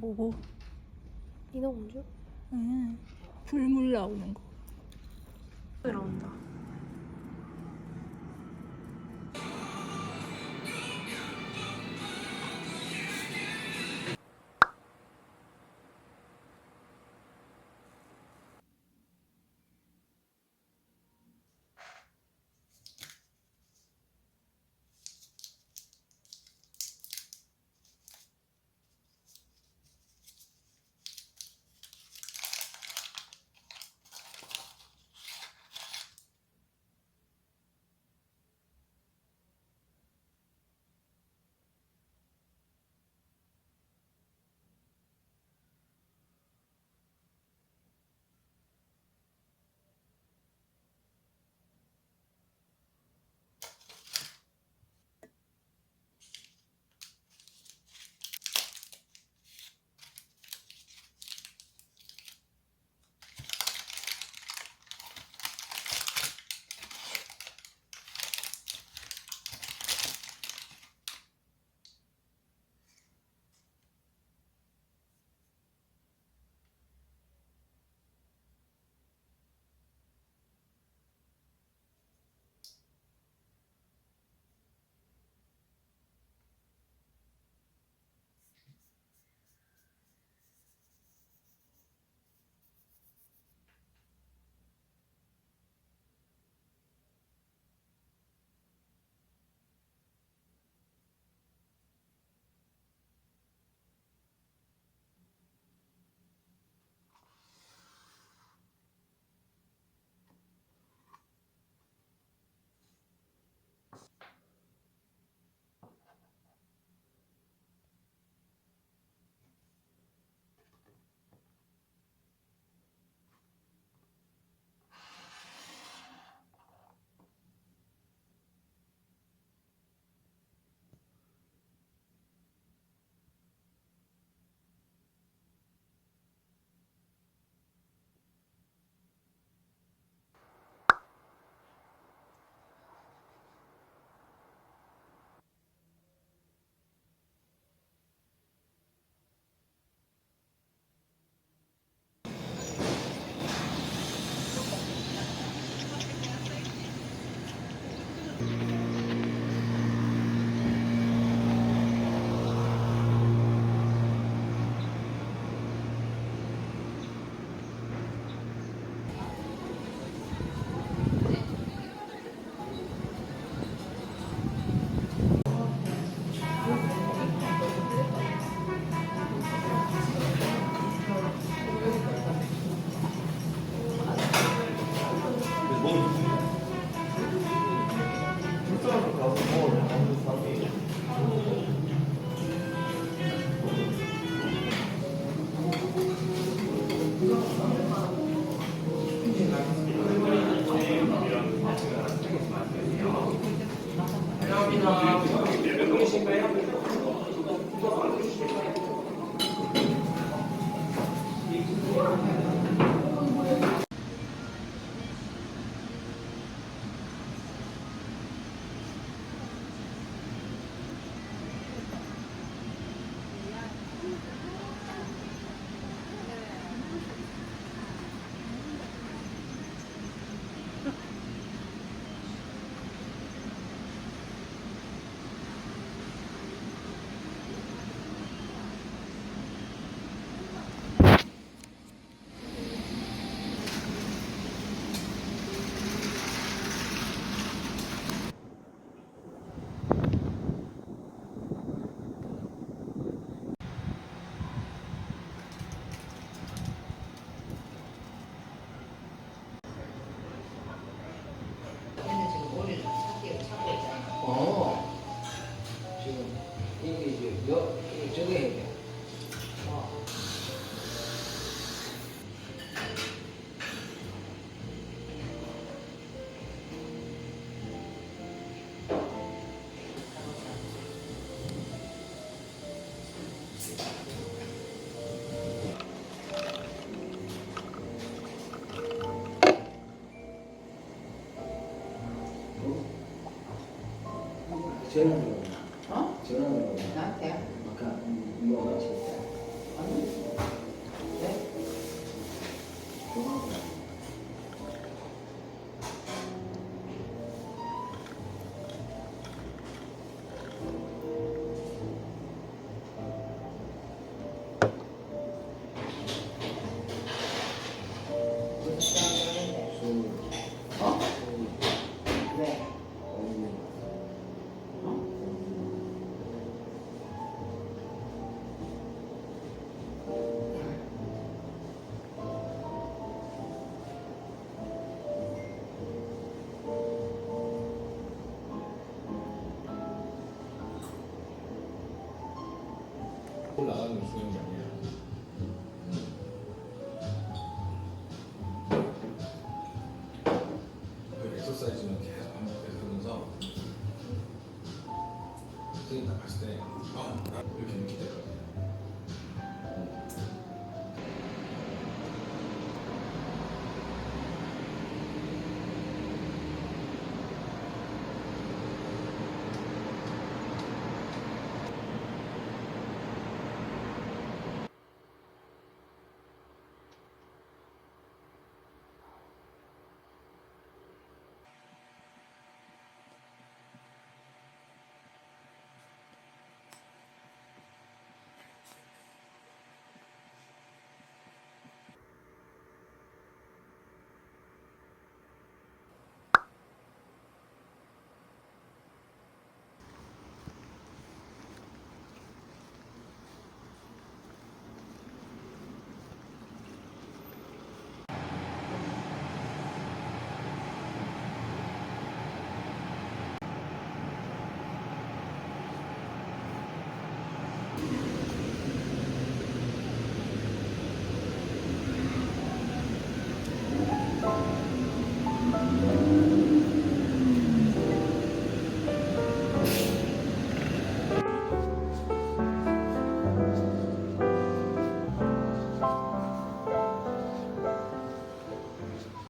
보고 인어공주? 응. 불물 나오는 거. 들어온다. 얘는 전화로 어? 전화로 나한테? 아까 뭐 같이 했다. 네? 올라가는 게 중요한 게 아니야. 그 엑서사이즈는 계속 반복해서 하면서 선생님 딱 봤을 때 아, 나 이렇게 됐거든요.